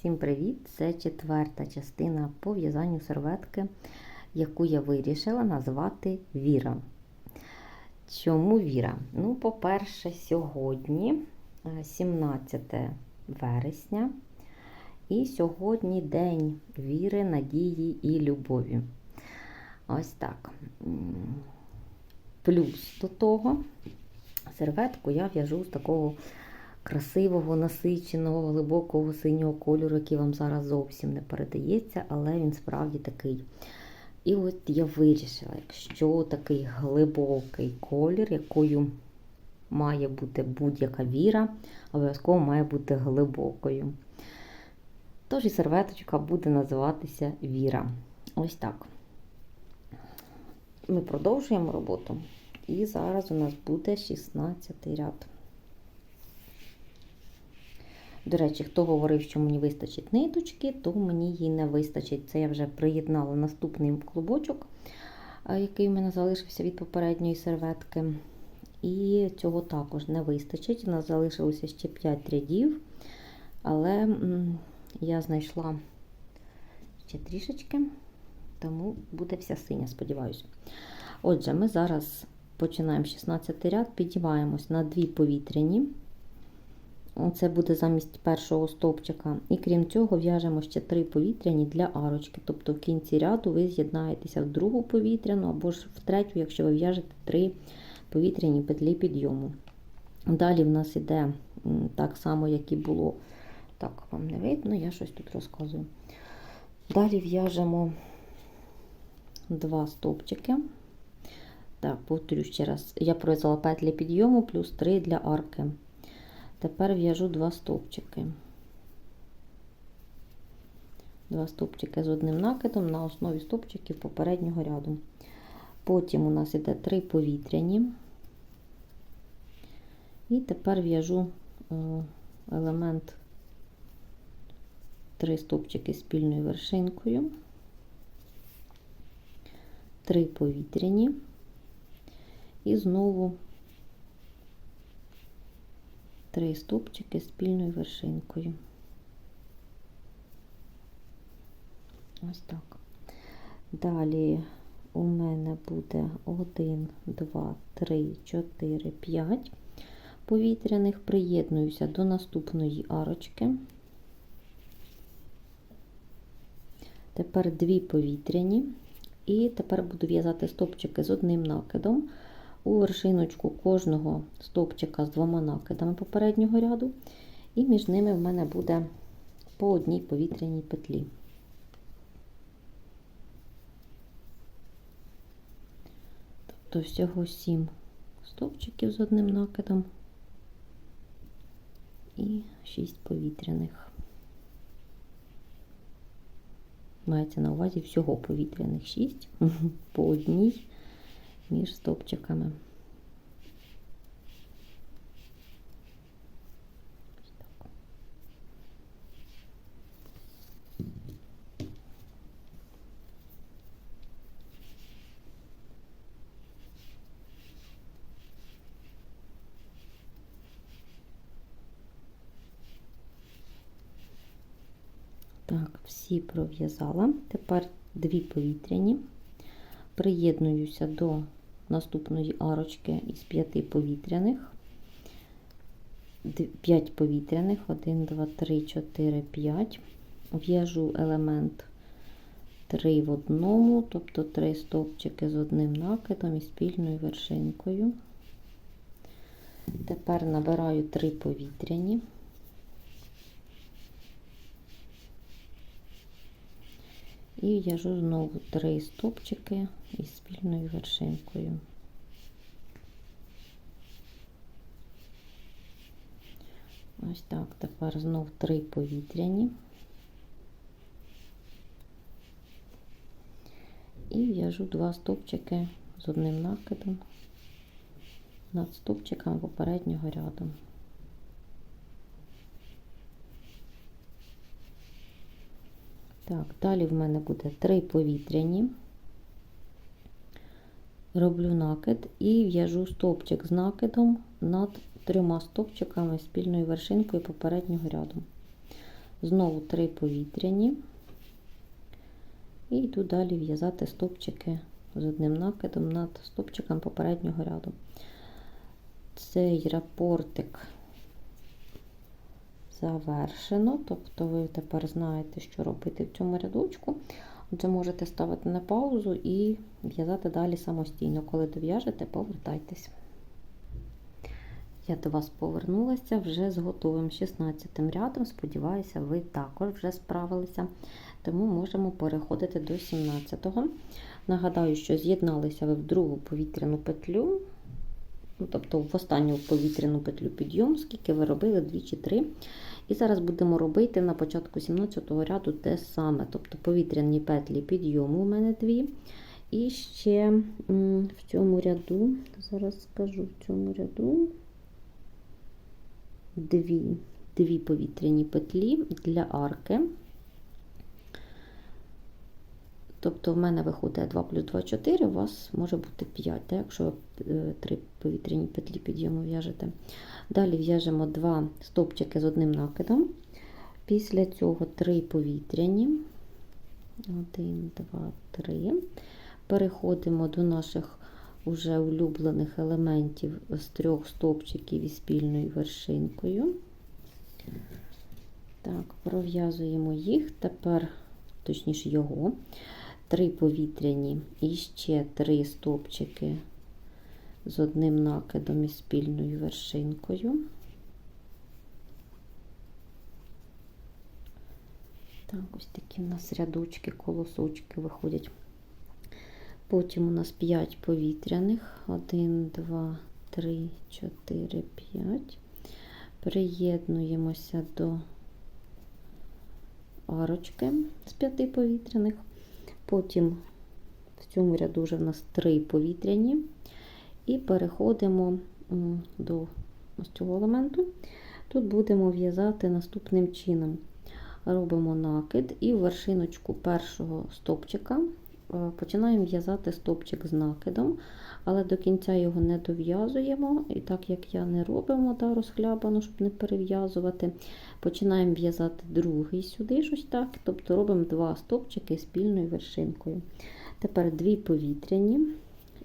Всім привіт! Це четверта частина по в'язанню серветки, яку я вирішила назвати Віра. Чому Віра? Ну, по-перше, сьогодні, е, 17 вересня, і сьогодні День віри, надії і любові. Ось так. Плюс до того, серветку я в'яжу з такого красивого, насиченого, глибокого синього кольору, який вам зараз зовсім не передається, але він справді такий. І от я вирішила, якщо такий глибокий колір, якою має бути будь-яка віра, обов'язково має бути глибокою. Тож і серветочка буде називатися Віра. Ось так. Ми продовжуємо роботу. І зараз у нас буде 16 ряд. До речі, хто говорив, що мені вистачить ниточки, то мені її не вистачить. Це я вже приєднала наступний клубочок, який в мене залишився від попередньої серветки. І цього також не вистачить. У нас залишилося ще 5 рядів, але я знайшла ще трішечки, тому буде вся синя, сподіваюся. Отже, ми зараз починаємо 16 ряд, підіймаємось на дві повітряні. Це буде замість першого стовпчика. І крім цього, в'яжемо ще три повітряні для арочки. Тобто в кінці ряду ви з'єднаєтеся в другу повітряну або ж в третю, якщо ви в'яжете три повітряні петлі підйому. Далі в нас іде так само, як і було. Так, вам не видно, я щось тут розказую. Далі в'яжемо два стовпчики. Так, повторю ще раз, я пров'язала петлі підйому плюс 3 для арки. Тепер в'яжу два стовпчики. Два стовпчики з одним накидом на основі стовпчиків попереднього ряду. Потім у нас іде три повітряні. І тепер в'яжу елемент три стовпчики спільною вершинкою, три повітряні. І знову три стовпчики спільною вершинкою. Ось так. Далі у мене буде 1, 2, 3, 4, 5 повітряних, приєднуюся до наступної арочки. Тепер дві повітряні, і тепер буду в'язати стовпчики з одним накидом у вершиночку кожного стовпчика з двома накидами попереднього ряду, і між ними в мене буде по одній повітряній петлі. Тобто всього 7 стовпчиків з одним накидом і 6 повітряних. Мається на увазі всього повітряних 6 по одній між стовпчиками. Так, всі пров'язала. Тепер дві повітряні. Приєднуюся до наступної арочки із п'яти повітряних. 5 повітряних, 1, 2, 3, 4, 5. В'яжу елемент 3 в одному, тобто 3 стовпчики з одним накидом і спільною вершинкою. Тепер набираю 3 повітряні. І в'яжу знову 3 стовпчики із спільною вершинкою. Ось так, тепер знов 3 повітряні. І в'яжу 2 стовпчики з одним накидом над стовпчиками попереднього ряду. Так, далі в мене буде 3 повітряні, роблю накид і в'яжу стовпчик з накидом над трьома стовпчиками спільною вершинкою попереднього ряду. знову 3 повітряні. І йду далі в'язати стопчики з одним накидом над стопчиком попереднього ряду. Цей рапортик завершено, тобто ви тепер знаєте, що робити в цьому рядочку. Отже, можете ставити на паузу і в'язати далі самостійно. Коли дов'яжете, повертайтесь. Я до вас повернулася вже з готовим 16 рядом. Сподіваюся, ви також вже справилися, тому можемо переходити до 17-го. Нагадаю, що з'єдналися ви в другу повітряну петлю, ну, тобто в останню повітряну петлю підйом, скільки ви робили, 2 чи 3. І зараз будемо робити на початку 17-го ряду те саме, тобто повітряні петлі підйому у мене дві. І ще в цьому ряду, зараз скажу, в цьому ряду дві, дві повітряні петлі для арки. Тобто в мене виходить 2 плюс 2 4, у вас може бути 5, так, якщо ви 3 повітряні петлі підйому в'яжете. Далі в'яжемо 2 стовпчики з одним накидом. Після цього 3 повітряні. 1, 2, 3. Переходимо до наших уже улюблених елементів з трьох стовпчиків із спільною вершинкою. Так, пров'язуємо їх, тепер, точніше, його, три повітряні і ще три стовпчики з одним накидом і спільною вершинкою. Так, ось такі у нас рядочки, колосочки виходять. Потім у нас 5 повітряних. 1, 2, 3, 4, 5. Приєднуємося до арочки з 5 повітряних. Потім в цьому ряду вже в нас три повітряні. І переходимо до ось цього елементу. Тут будемо в'язати наступним чином. Робимо накид і в вершиночку першого стопчика починаємо в'язати стопчик з накидом, але до кінця його не дов'язуємо. І так як я не робимо да, розхлябано, щоб не перев'язувати, починаємо в'язати другий сюди, щось так, тобто робимо два стопчики спільною вершинкою. Тепер дві повітряні,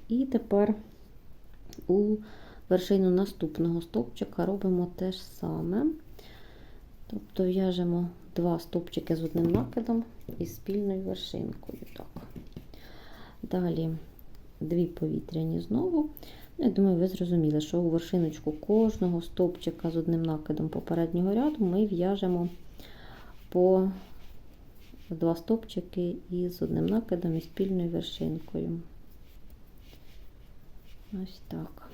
і тепер у вершину наступного стовпчика робимо те ж саме. Тобто в'яжемо два стовпчики з одним накидом і спільною вершинкою. Так. Далі дві повітряні знову. Ну, я думаю, ви зрозуміли, що у вершиночку кожного стовпчика з одним накидом попереднього ряду ми в'яжемо по два стовпчики із одним накидом і спільною вершинкою. Ось так.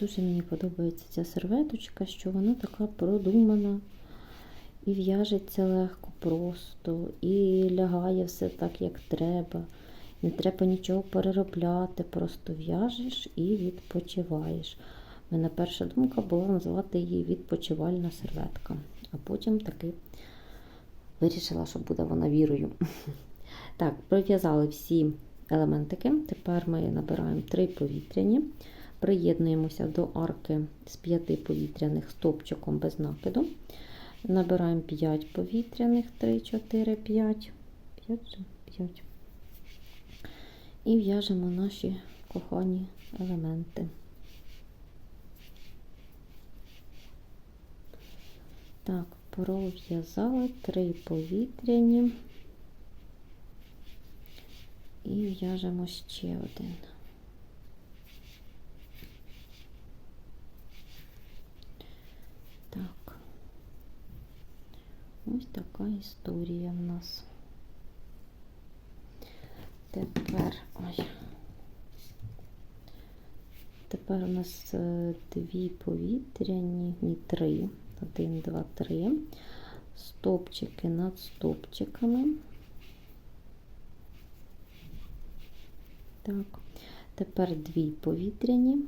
Дуже мені подобається ця серветочка, що вона така продумана і в'яжеться легко просто, і лягає все так, як треба. Не треба нічого переробляти, просто в'яжеш і відпочиваєш. У мене перша думка була назвати її відпочивальна серветка, а потім таки вирішила, що буде вона вірою. Так, пров'язали всі елементики. Тепер ми набираємо три повітряні. Приєднуємося до арки з 5 повітряних стопчиком без накиду. Набираємо 5 повітряних, 3, 4, 5, 5, 5. І в'яжемо наші кохані елементи. Так, пров'язали 3 повітряні і в'яжемо ще один. Ось така історія в нас. Тепер ой. Тепер у нас е, дві повітряні, ні, три. Один, два, три. Стопчики над стопчиками. Так, тепер дві повітряні,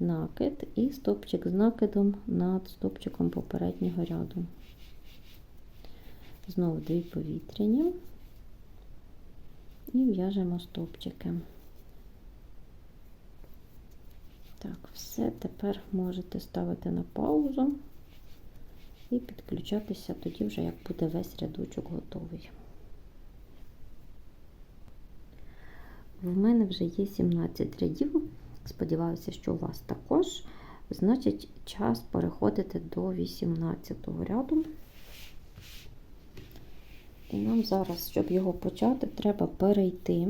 накид і стопчик з накидом над стопчиком попереднього ряду. Знову дві повітряні, і в'яжемо стовпчики. Так, все, тепер можете ставити на паузу і підключатися тоді вже, як буде весь рядочок готовий. В мене вже є 17 рядів. Сподіваюся, що у вас також. Значить, час переходити до 18 ряду. І нам зараз, щоб його почати, треба перейти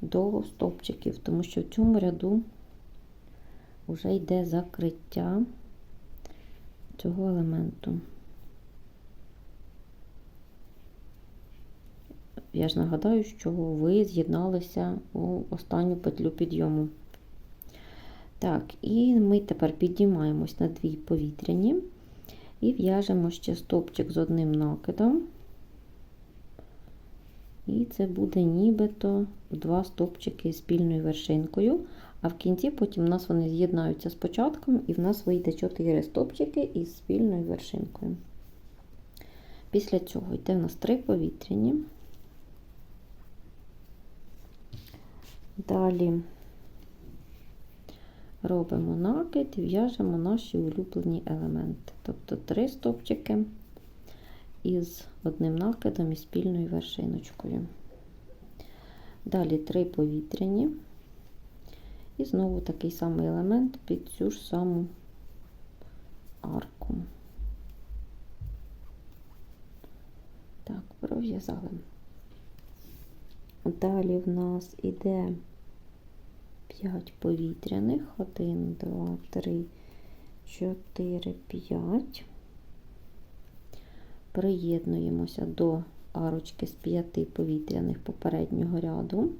до стовпчиків, тому що в цьому ряду вже йде закриття цього елементу. Я ж нагадаю, що ви з'єдналися у останню петлю підйому. Так, і ми тепер підіймаємось на дві повітряні і в'яжемо ще стопчик з одним накидом. І це буде нібито два стопчики з спільною вершинкою. А в кінці потім у нас вони з'єднаються з початком, і в нас вийде 4 стопчики із спільною вершинкою. Після цього йде в нас три повітряні. Далі робимо накид і в'яжемо наші улюблені елементи. Тобто три стопчики із одним накидом і спільною вершиночкою. Далі три повітряні. І знову такий самий елемент під цю ж саму арку. Так, пров'язали. Далі в нас іде 5 повітряних. 1, 2, 3, 4, 5. Приєднуємося до арочки з 5 повітряних попереднього ряду.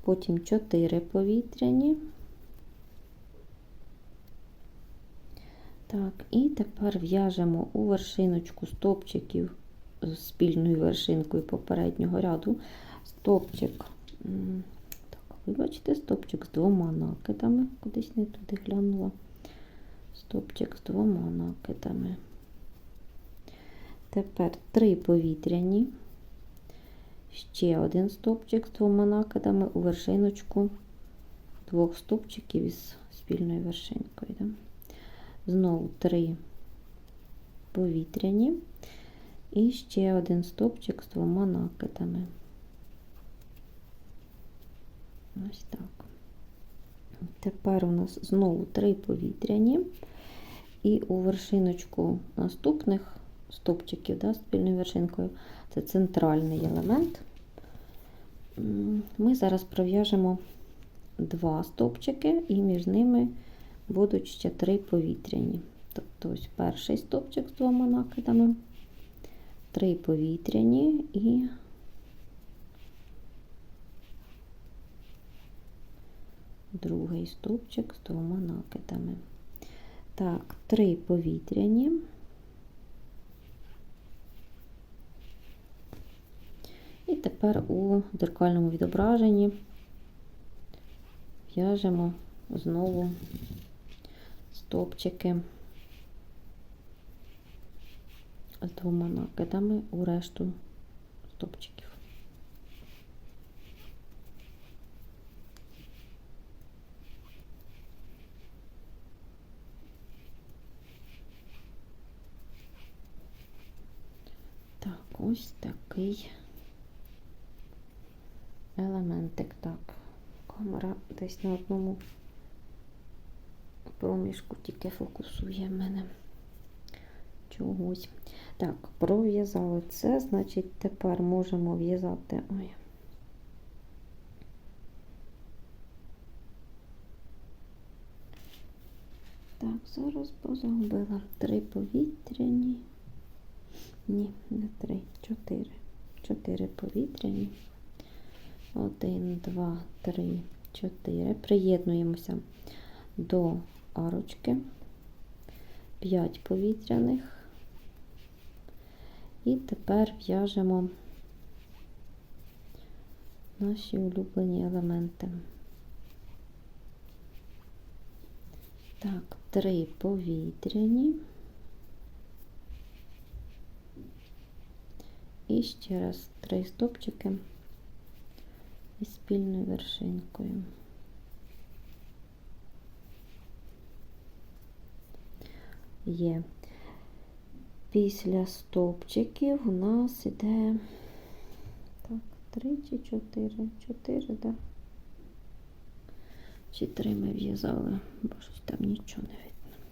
Потім 4 повітряні. Так, і тепер в'яжемо у вершиночку стопчиків з спільною вершинкою попереднього ряду. Стопчик, так, вибачте, стопчик з двома накидами, кудись не туди глянула. Стопчик з двома накидами. Тепер три повітряні, ще один стопчик з двома накидами у вершиночку двох стопчиків із спільною вершинкою. Да? Знову три повітряні і ще один стопчик з двома накидами. Ось так. Тепер у нас знову три повітряні, і у вершиночку наступних стопчиків да, спільною вершинкою, це центральний елемент. Ми зараз пров'яжемо два стопчики, і між ними будуть ще три повітряні. Тобто ось перший стопчик з двома накидами, три повітряні і другий стовпчик з двома накидами. Так, три повітряні. І тепер у дзеркальному відображенні в'яжемо знову стовпчики з двома накидами у решту стовпчиків. Так, ось такий елементик. Так, камера десь на одному проміжку тільки фокусує мене чогось. Так, пров'язали це, значить, тепер можемо в'язати. Ой. Так, зараз позагубила три повітряні. Ні, не три, чотири. Чотири повітряні. Один, два, три, чотири. Приєднуємося до арочки. П'ять повітряних. І тепер в'яжемо наші улюблені елементи. Так, три повітряні. І ще раз три стопчики із спільною вершинкою. Є. Після стовпчиків у нас іде так, три чи чотири. Чотири, так. Да? Чи три ми в'язали, бо щось там нічого не видно.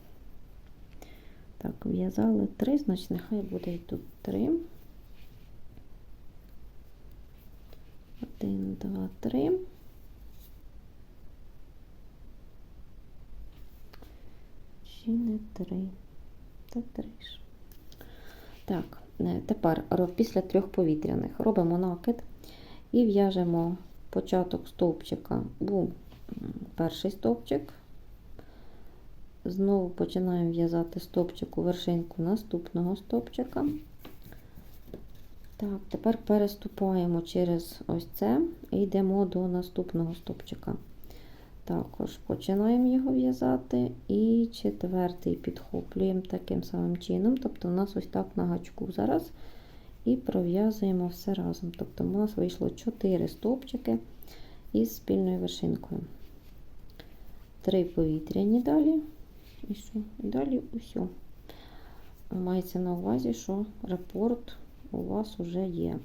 Так, в'язали три, значить нехай буде і тут три. Один, два, три. Чи не три? Та три ж. Так, е, тепер після трьох повітряних робимо накид і в'яжемо початок стовпчика м, перший стовпчик. Знову починаємо в'язати стовпчик у вершинку наступного стовпчика. Так, тепер переступаємо через ось це і йдемо до наступного стовпчика. Також починаємо його в'язати і четвертий підхоплюємо таким самим чином. Тобто, у нас ось так на гачку зараз. І пров'язуємо все разом. Тобто, у нас вийшло 4 стовпчики із спільною вершинкою. Три повітряні далі. І що? І далі усьо. Мається на увазі, що рапорт у вас вже є.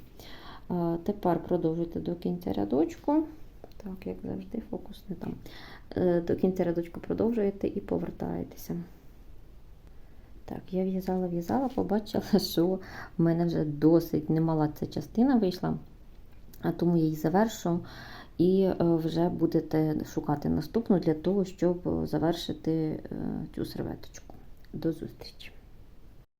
Тепер продовжуйте до кінця рядочку. Так, як завжди, фокус не там. Е, До кінця рядочку продовжуєте і повертаєтеся. Так, я в'язала, в'язала, побачила, що в мене вже досить немала ця частина вийшла, а тому я її завершу. І е, вже будете шукати наступну для того, щоб завершити е, цю серветочку. До зустрічі!